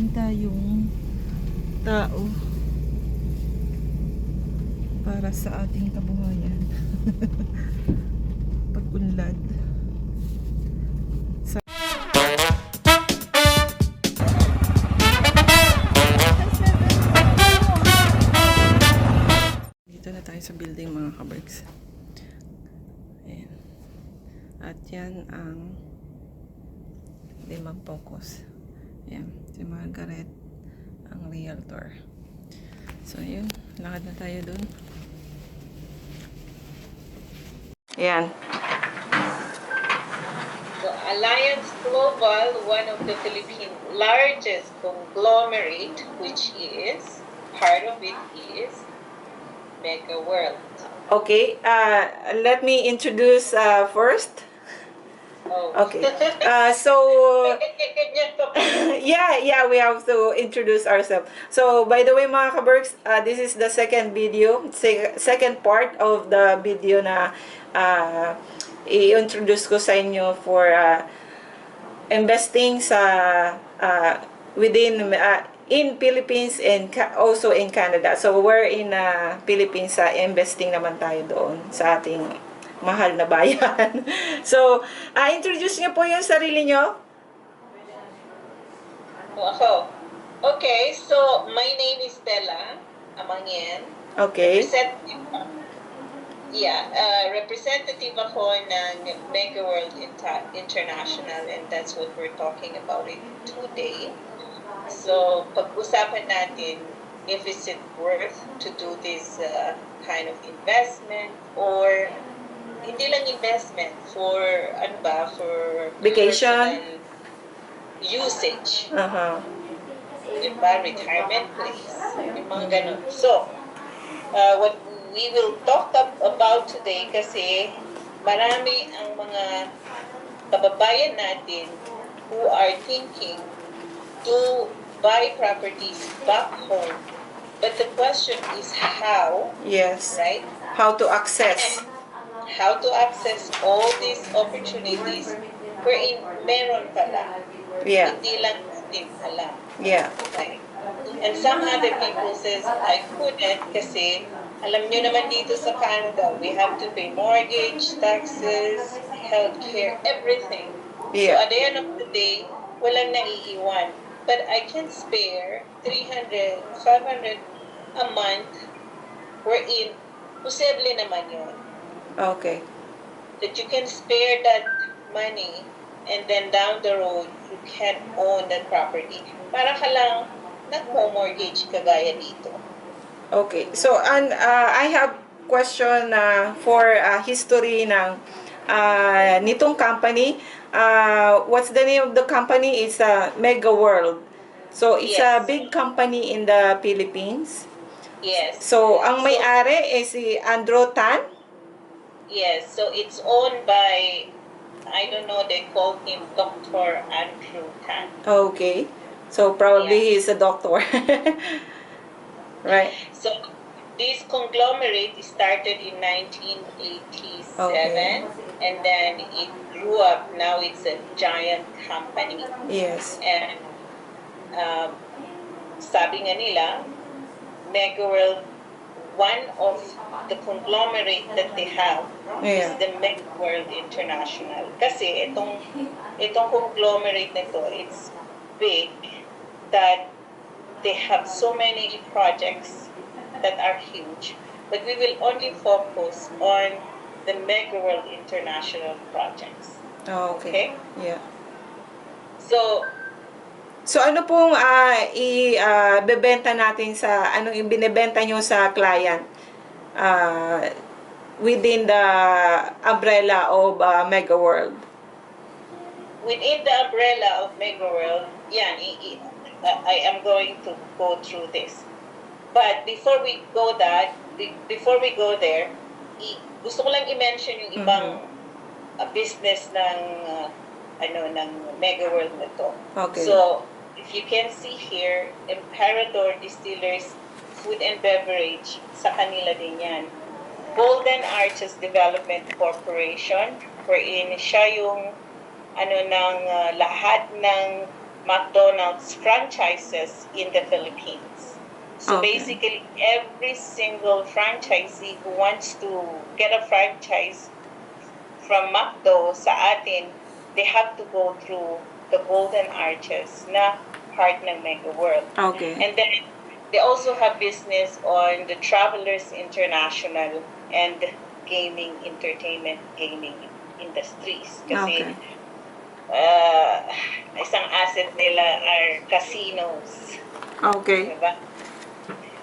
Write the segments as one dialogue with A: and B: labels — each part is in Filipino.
A: meron tayong tao para sa ating kabuhayan. Pag-unlad. Dito na tayo sa building mga kabergs. Ayan. At yan ang limang focus. Ayan. Si Margaret ang realtor. So, yun. Lakad na tayo dun. Ayan.
B: So Alliance Global, one of the Philippine largest conglomerate, which is part of it is Mega World.
A: Okay. Uh, let me introduce uh, first.
B: Oh.
A: Okay. Uh, so, yeah, yeah, we have to introduce ourselves. So, by the way, mga kabergs, uh, this is the second video, sec- second part of the video na uh, i-introduce ko sa inyo for uh, investing sa uh, within uh, in Philippines and ca- also in Canada. So, we're in uh, Philippines sa investing naman tayo doon sa ating mahal na bayan. so, uh, introduce niyo po yung sarili niyo.
B: Ako. Okay, so my name is Stella Amangien.
A: Okay.
B: Representative, yeah, uh, representative ako ng Mega World Inta- International and that's what we're talking about it today. So, pag-usapan natin if is it worth to do this uh, kind of investment or hindi lang investment for ano ba for
A: Vacation?
B: usage
A: Uh-huh.
B: diba, retirement place, yung mga ganun. So, uh, what we will talk about today kasi marami ang mga kababayan natin who are thinking to buy properties back home. But the question is how,
A: Yes.
B: right?
A: How to access.
B: How to access all these opportunities wherein meron pala.
A: Yeah.
B: Hindi lang natin alam.
A: Yeah.
B: Okay. And some other people says, I couldn't kasi alam nyo naman dito sa Canada, we have to pay mortgage, taxes, healthcare, everything. So
A: Yeah.
B: at the end of the day, walang naiiwan. But I can spare 300, 500 a month wherein posible naman yun.
A: Okay.
B: That you can spare that money and then down the road, you can own that property. Para ka lang nag-mortgage kagaya dito.
A: Okay. So, and uh, I have question uh, for uh, history ng uh, nitong company. Uh, what's the name of the company? It's uh, Mega World. So, it's a
B: Yes.
A: big company in the Philippines.
B: Yes.
A: So, ang may-ari is si Andrew Tan.
B: Yes, so it's owned by, I don't know, they call him Dr. Andrew Tan.
A: Okay. So, probably
B: Yeah.
A: he's a doctor. right.
B: So this conglomerate started in 1987
A: Okay.
B: and then it grew up. Now it's a giant company.
A: Yes.
B: And um, sabi nga nila, MegaWorld, one of the conglomerate that they have is
A: Yeah.
B: the MegaWorld International. Kasi itong, itong conglomerate na it's big that they have so many projects that are huge. But we will only focus on the MegaWorld International projects.
A: Oh, okay. Yeah.
B: So,
A: So ano pong ah, i-bebenta natin sa anong ibinebenta nyo sa client ah, within the umbrella of ah, Mega World?
B: within the umbrella of MegaWorld, yan, i- i- I am going to go through this. But before we go that, be- before we go there, i- gusto ko lang i-mention yung ibang uh, business ng uh, ano ng MegaWorld na to.
A: Okay.
B: So, if you can see here, Emperador Distillers Food and Beverage, sa kanila din yan. Golden Arches Development Corporation, wherein siya yung ano ng uh, lahat ng McDonald's franchises in the Philippines. So
A: Okay.
B: basically, every single franchisee who wants to get a franchise from McDo sa atin, they have to go through the Golden Arches na part ng Mega World.
A: Okay.
B: And then they also have business on the Travelers International and gaming, entertainment, gaming industries. Kasi
A: Okay.
B: uh, isang asset nila are casinos.
A: Okay.
B: Diba?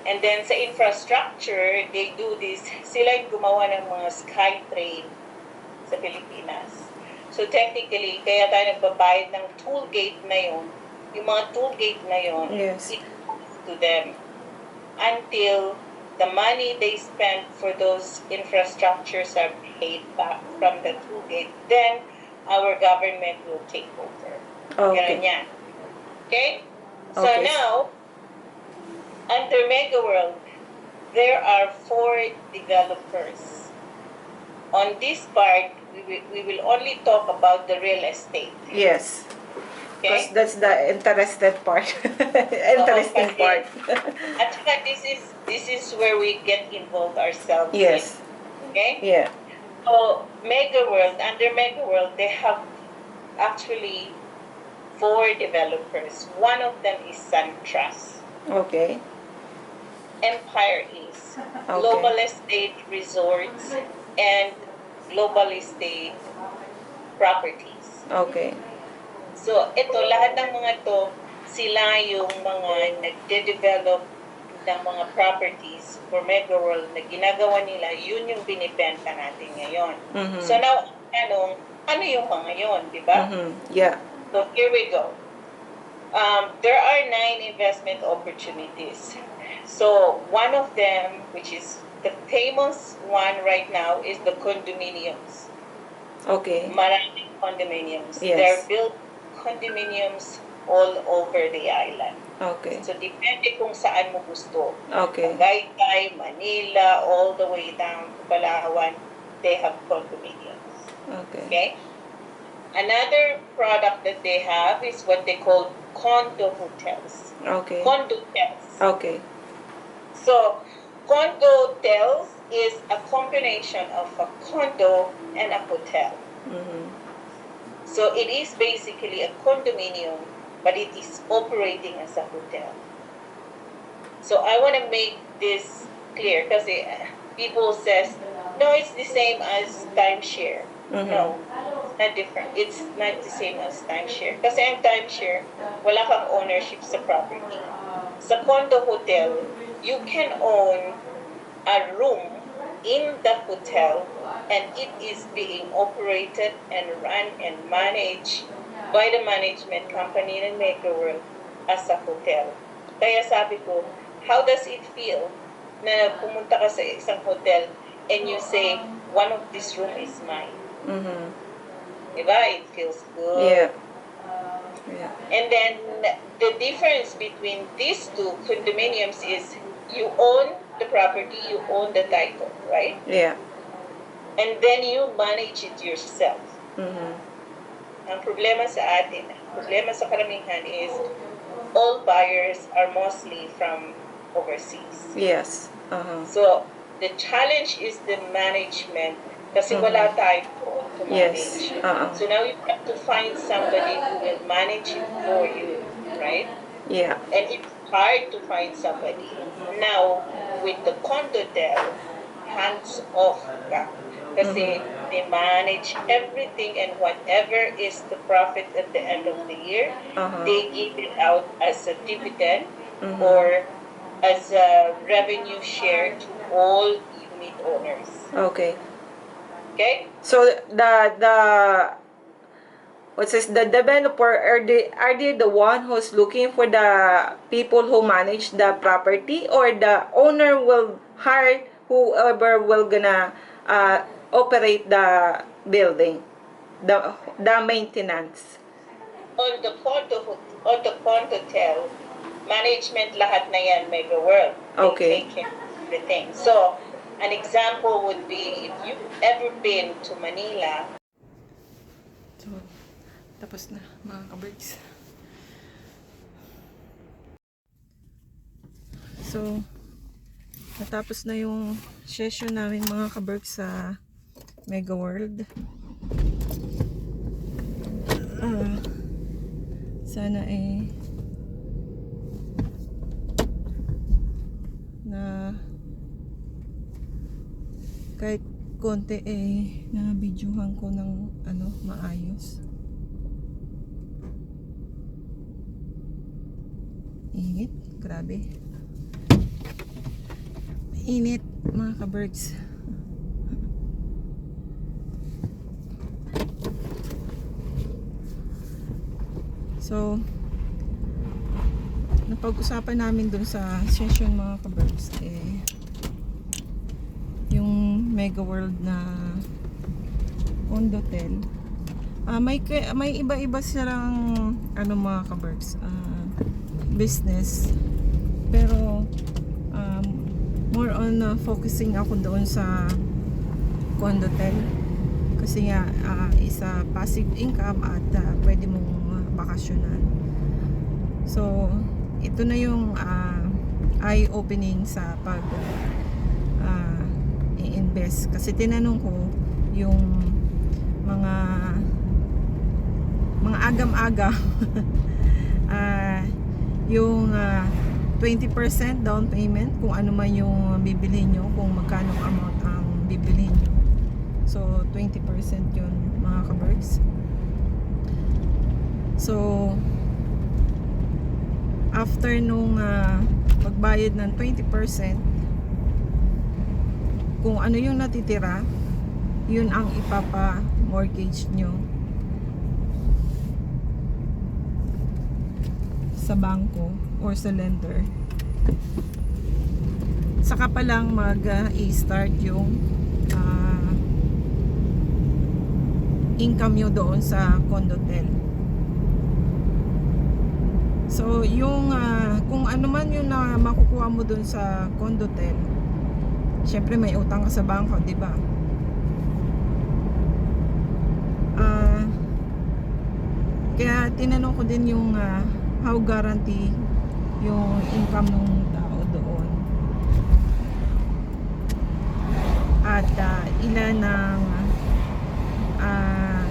B: And then sa infrastructure, they do this, sila yung gumawa ng mga SkyTrain sa Pilipinas. So technically, kaya tayo nagbabayad ng toll gate na yun, yung mga toll gate na yun,
A: Yes.
B: it to them until the money they spend for those infrastructures are paid back from the toll gate. Then, our government will take over. Ganun
A: Okay.
B: yan. Okay? So
A: Okay.
B: now, under Mega World, there are four developers. On this part, we will, we will only talk about the real estate.
A: Yes. Because
B: Okay?
A: that's the interested part. Interesting
B: kasi-
A: part.
B: At saka this is this is where we get involved ourselves. in,
A: yes.
B: okay?
A: Yeah.
B: So Mega World, under Mega World, they have actually four developers. One of them is SunTrust.
A: Okay.
B: Empire East,
A: Okay.
B: Global Estate Resorts, and Global Estate Properties.
A: Okay.
B: So, ito, lahat ng mga to, sila yung mga nagde-develop ng mga properties for Mega World na ginagawa nila, yun yung binibenta natin ngayon.
A: Mhm.
B: So now, tanong, ano yung mga yun, di ba?
A: Mhm. Yeah.
B: So here we go. Um, there are nine investment opportunities. So one of them, which is the famous one right now, is the condominiums.
A: Okay.
B: Maraming condominiums.
A: Yes.
B: They're built condominiums all over the island.
A: Okay.
B: So depende kung saan mo gusto.
A: Okay.
B: Tagaytay, Manila, all the way down to Palawan, they have condominiums.
A: Okay.
B: Okay? Another product that they have is what they call condo hotels.
A: Okay.
B: Condo hotels.
A: Okay.
B: So, condo hotels is a combination of a condo and a hotel.
A: Mhm.
B: So, it is basically a condominium, but it is operating as a hotel. So, I want to make this clear because people says, no, it's the same as timeshare.
A: Mhm.
B: No, not different. It's not the same as timeshare. Kasi ang timeshare, wala kang ownership sa property. Sa condo hotel, you can own a room in the hotel and it is being operated and run and managed by the management company ng Maker World as a hotel. Kaya sabi ko, how does it feel na pumunta ka sa isang hotel and you say, one of this room is mine?
A: Mhm.
B: Diba? It feels good.
A: Yeah. Yeah.
B: And then the difference between these two condominiums is you own the property, you own the title, right?
A: Yeah.
B: And then you manage it yourself.
A: Mhm.
B: Ang problema sa atin, problema sa karamihan is all buyers are mostly from overseas.
A: Yes. Uh-huh.
B: So the challenge is the management kasi
A: Mhm.
B: wala to
A: Yes. Uh-uh.
B: So now you have to find somebody who will manage it for you, right?
A: Yeah.
B: And it's hard to find somebody. Now, with the condotel, hands off ka. Kasi they manage everything and whatever is the profit at the end of the year,
A: Uh-huh.
B: they give it out as a dividend
A: Mhm.
B: or as a revenue share to all unit owners.
A: Okay.
B: Okay?
A: So the the what's this the developer are they are they the one who's looking for the people who manage the property or the owner will hire whoever will gonna uh, operate the building the the maintenance
B: On the condo, on the condotel, management lahat na yan, Mega World. They
A: Okay.
B: care of everything. So, An example would be if you've ever been to Manila.
A: So, tapos na mga kabirds. So, natapos na yung session namin mga kaberg sa Mega World. Uh, sana eh kahit konti eh na videohan ko ng ano maayos. Init, grabe. Init mga ka-birds. So, napag-usapan namin dun sa session mga ka-birds eh Mega World na Condotel. Ah, may may iba-iba silang ano mga ka-birds, ah, business. Pero um, more on uh, focusing ako doon sa Condotel. Kasi nga ah, isa passive income at ah, pwede mong uh, bakasyonan. So, ito na yung ah, eye-opening sa pag i-invest. Kasi tinanong ko yung mga mga agam-aga ah yung ah, 20% down payment kung ano man yung bibilhin nyo kung magkano amount ang bibilhin nyo. So 20% yun mga kabergs so after nung ah, pagbayad ng 20% kung ano yung natitira yun ang ipapa mortgage nyo sa bangko or sa lender. Saka pa lang mag uh, i-start yung ah, income nyo doon sa condotel so yung ah, kung ano man yung na makukuha mo doon sa condotel syempre may utang ka sa bangko di ba Ah, kaya tinanong ko din yung ah, how guarantee yung income ng tao doon. At ah, ilan ang ah,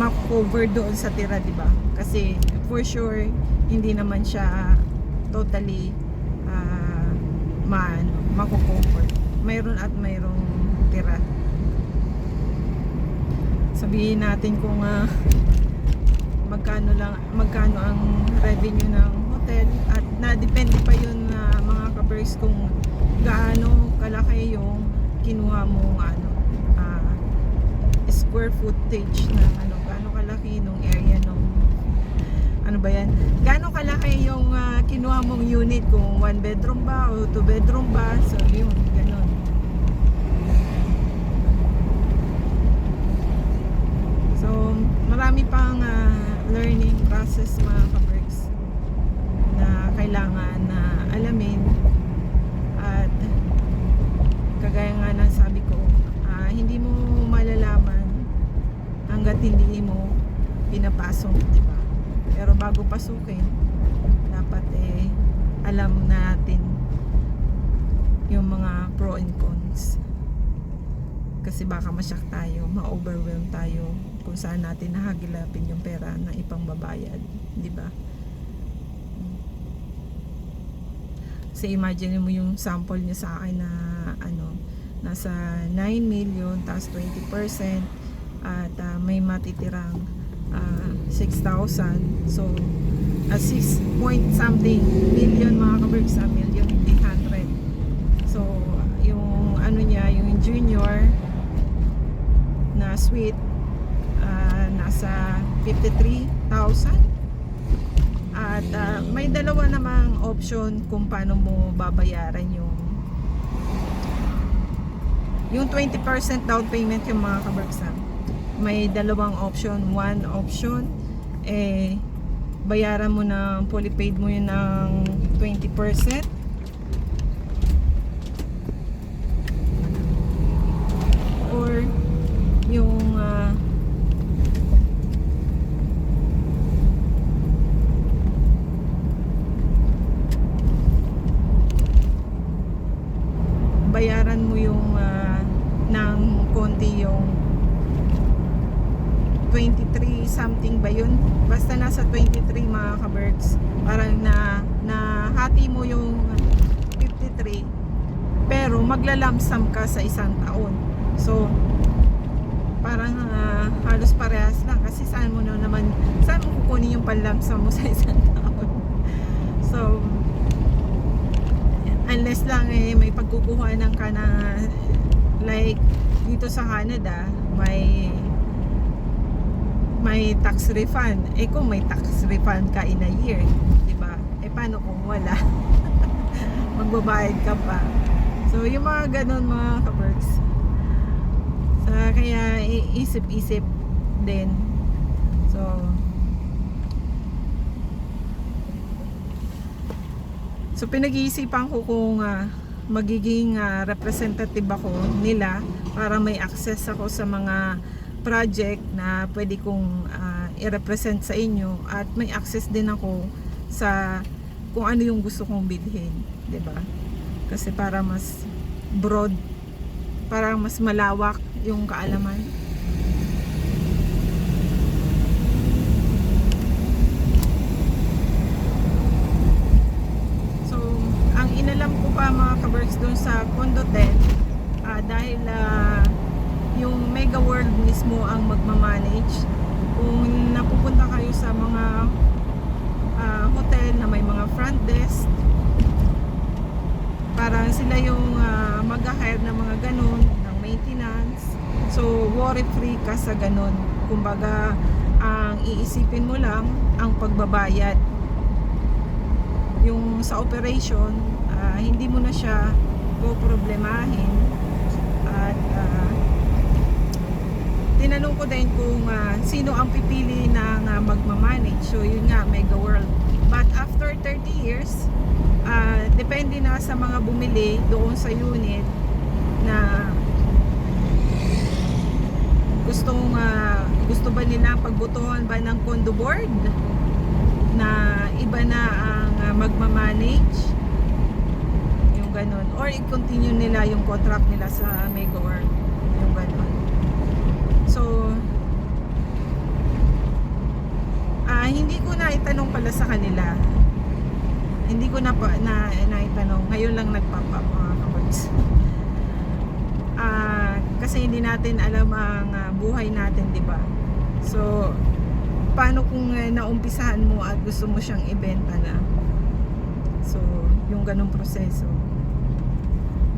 A: makover doon sa tira, di ba? Kasi for sure hindi naman siya totally ah, man makocover. Mayroon at mayroong tira sabihin natin kung ah, magkano lang magkano ang revenue ng hotel at na depende pa yun na mga kabers kung gaano kalaki yung kinuha mong ano ah, square footage na ano gaano kalaki nung area nung ano ba yan gaano kalaki yung ah, kinuha mong unit kung one bedroom ba o two bedroom ba? So yun ganon So, marami pang ah, learning process mga kabergs na kailangan na alamin. At kagaya nga ng sabi ko, ah, hindi mo malalaman hanggat hindi mo pinapasok, di ba? Pero bago pasukin, dapat eh alam natin yung mga pro and cons kasi baka masyak tayo, ma-overwhelm tayo kung saan natin nahagilapin yung pera na ipangbabayad, di ba? Kasi imagine mo yung sample niya sa akin na ano, nasa 9 million tapos 20% at ah, may matitirang ah, 6,000 so uh, 6 point something million mga kabergs sa million 800 so yung ano niya yung junior na suite ah, nasa 53,000 at ah, may dalawa namang option kung paano mo babayaran yung yung 20% down payment yung mga kabarksan may dalawang option one option eh bayaran mo ng fully paid mo yun ng 20% or yung ah, something ba yun? Basta nasa 23 mga kabergs. Parang na, na hati mo yung 53 pero maglalamsam ka sa isang taon. So, parang ah, halos parehas lang. Kasi saan mo na naman saan mo kukunin yung panlamsam mo sa isang taon. So, unless lang eh may pagkukuhanan ka na like dito sa Canada may may tax refund. Eh kung may tax refund ka in a year di ba? Eh paano kung wala? Magbabayad ka pa so yung mga ganun mga kabergs sa kaya i- isip-isip din so So pinag-iisipan ko kung ah, magiging ah, representative ako nila para may access ako sa mga project na pwede kong ah, i-represent sa inyo at may access din ako sa kung ano yung gusto kong bilhin, 'di ba? Kasi para mas broad, para mas malawak yung kaalaman. So, ang inalam ko pa mga kaberks doon sa Condo 10, ah, dahil ah, yung Mega World mismo ang magmamanage. Kung napupunta kayo sa mga ah, hotel na may mga front desk, parang sila yung uh, mag-hire ng mga ganun, ng maintenance. So, worry free ka sa ganun. Kumbaga, ang iisipin mo lang ang pagbabayad yung sa operation, ah, hindi mo na siya poproblemahin at ah, tinanong ko din kung ah, sino ang pipili ng ah, magmamanage. So yun nga, Mega World. But after 30 years, ah, depende na sa mga bumili doon sa unit na gustong ah, gusto ba nila pagbutuhan ba ng condo board na iba na ang uh, magmamanage? Yung ganun. Or i-continue nila yung contract nila sa Mega World yung ganun. So hindi ko na itanong pala sa kanila. Hindi ko na, pa, na naitanong. Ngayon lang nagpop up mga kabags ah kasi hindi natin alam ang ah, buhay natin di ba? So paano kung eh, naumpisahan mo at gusto mo siyang ibenta na? So yung ganong proseso.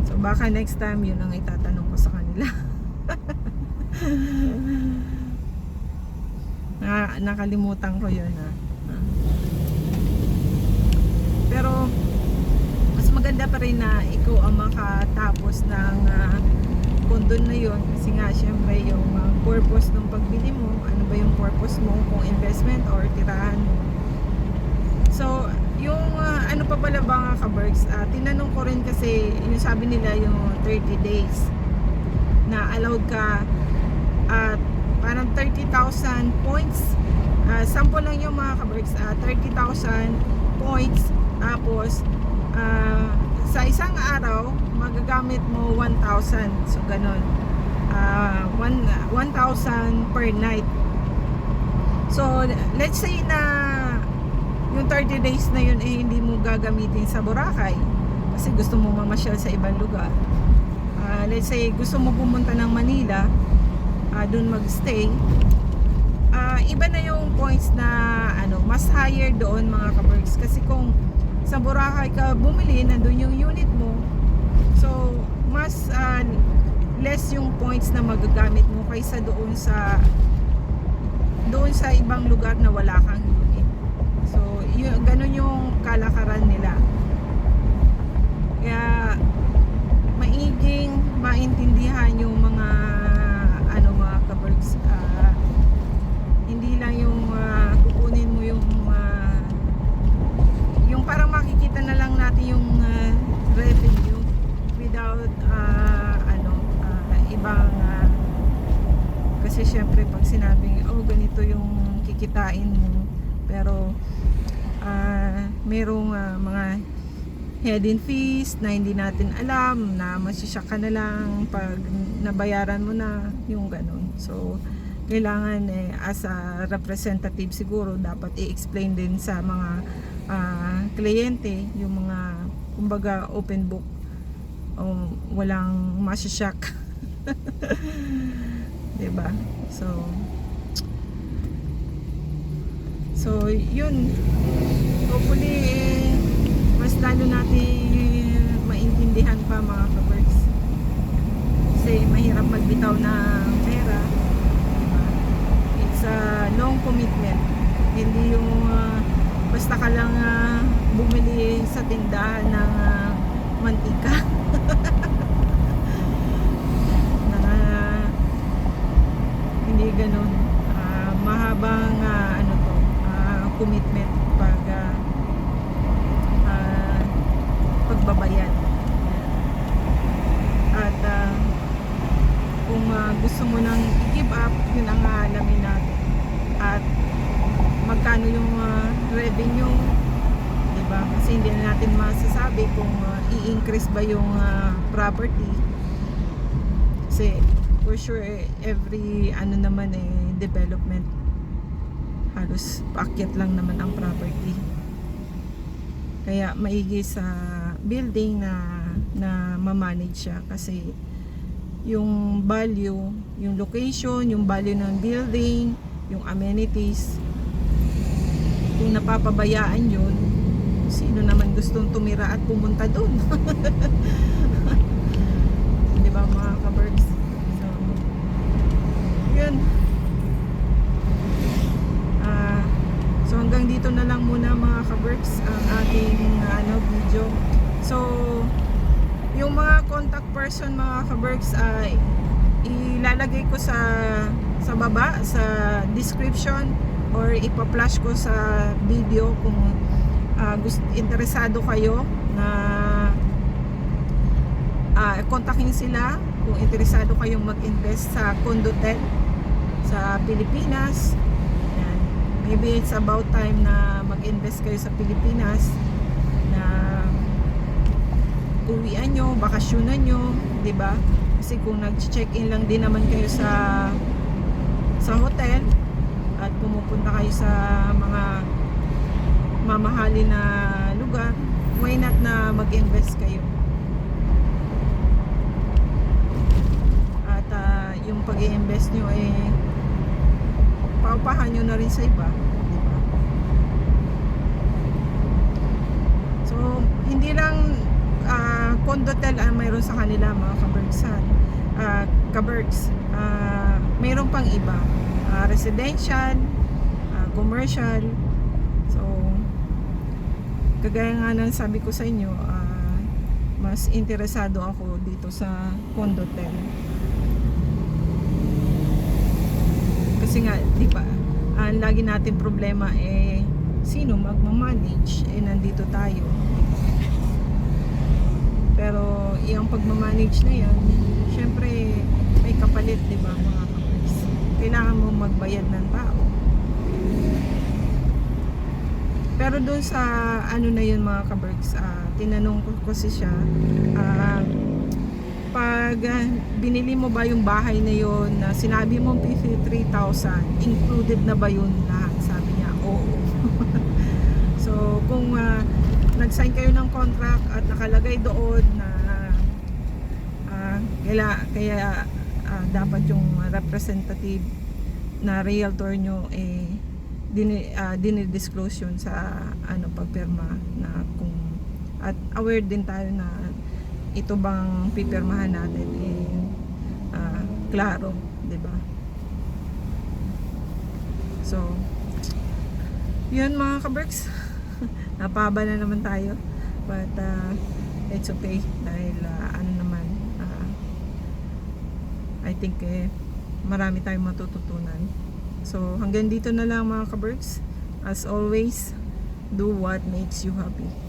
A: So baka next time yun ang itatanong ko sa kanila na, nakalimutan ko yun ha? Pero mas maganda pa rin na ikaw ang makatapos ng ah, kondo na yun. Kasi nga syempre yung ah, purpose ng pagbili mo ano ba yung purpose mo kung investment or tirahan? Mo so yung ah, ano pa pala ba nga ka-Berks? Ah, tinanong ko rin kasi yung sabi nila yung 30 days na allowed ka at parang 30,000 points. Ah, sample lang yung mga ka-Berks ah, 30,000 points. Tapos ah, sa isang araw magagamit mo 1,000 so ganun. One- 1,000 per night. So let's say na yung 30 days na yun eh hindi mo gagamitin sa Boracay kasi gusto mo mamasyal sa ibang lugar. Ah, let's say gusto mo pumunta ng Manila uh, dun magstay ah iba na yung points na ano mas higher doon mga kabergs kasi kung sa Boracay ka bumili nandun yung unit mo. So mas ah, less yung points na magagamit mo kaysa doon sa doon sa ibang lugar na wala kang unit. So yun, ganun yung kalakaran nila. Kaya maiging maintindihan yung mga ano mga kabergs ah, hindi lang yung ah, kukunin mo yung ah, yung parang makikita na lang natin yung ah, revenue without ah, ano ah, ibang ah, kasi syempre pag sinabing oh ganito yung kikitain mo pero ah, merong ah, mga hidden fees na hindi natin alam na masisyak ka na lang pag nabayaran mo na yung ganun. So kailangan eh, as a representative siguro dapat i-explain din sa mga ah, kliyente yung mga kumbaga open book. O walang masashock 'di ba so so yun. Hopefully eh, mas lalo natin maintindihan pa mga kabirds kasi mahirap magbitaw ng pera? A long commitment hindi yung ah, basta ka lang ah, bumili sa tindahan ng ah, mantika. Na hindi ganun. Ah, mahabang ah, ano to ah, commitment pag ah, ah, pagbabayad at ah, kung ah, gusto mo nang i-give up yun ang aalamin natin at magkano yung ah, revenue diba kasi hindi na natin masasabi kung i-increase ba yung ah, property? Kasi for sure every ano naman eh development halos paakyat lang naman ang property. Kaya maigi sa building na na ma-manage siya. Kasi yung value, yung location, yung value ng building, yung amenities kung napapabayaan yun sino naman gustong tumira at pumunta doon di ba mga ka-birds? So yun. Ah, so hanggang dito na lang muna mga ka-birds ang ating ano, video. So yung mga contact person mga ka-birds ay ilalagay ko sa sa baba sa description or ipa-flash ko sa video kung ah, gusto interesado kayo na ah, kontakin sila kung interesado kayong mag-invest sa Condotel sa Pilipinas Yan. maybe it's about time na mag-invest kayo sa Pilipinas na uwian nyo, bakasyonan nyo, ba? Kasi kung nag-check-in lang din naman kayo sa sa hotel at pumupunta kayo sa mga mamahali na lugar, why not na mag-invest kayo? At ah, yung pag-i-invest nyo eh paupahan nyo na rin sa iba, di ba? So, hindi lang ah, condotel ang mayroon sa kanila mga kabergsan. Ah, kabergs. Ah, mayroon pang iba. Ah, residential, ah, commercial. Kagaya nga ng sabi ko sa inyo, ah, mas interesado ako dito sa condotel. Kasi nga, di ba, ang lagi natin problema eh, sino magmamanage? Eh, nandito tayo. Pero, yung pagmamanage na yan, syempre, may kapalit, di ba, mga kapatid? Kailangan mo magbayad ng tao. Pero doon sa ano na yun mga kabergs, ah, tinanong ko kasi siya, ah, pag ah, binili mo ba yung bahay na yun na sinabi mo 53,000, included na ba yun lahat? Sabi niya, oo. so, kung ah, nag-sign kayo ng contract at nakalagay doon na ah, kaya, kaya ah, dapat yung representative na realtor nyo eh dini, ah, dinidisclose yun sa ano pagpirma na kung at aware din tayo na ito bang pipirmahan natin eh ah, klaro, 'di ba? So yun mga kaberks napaba na naman tayo but ah, it's okay dahil ah, ano naman ah, I think eh marami tayong matututunan so hanggang dito na lang mga kaberks. As always do what makes you happy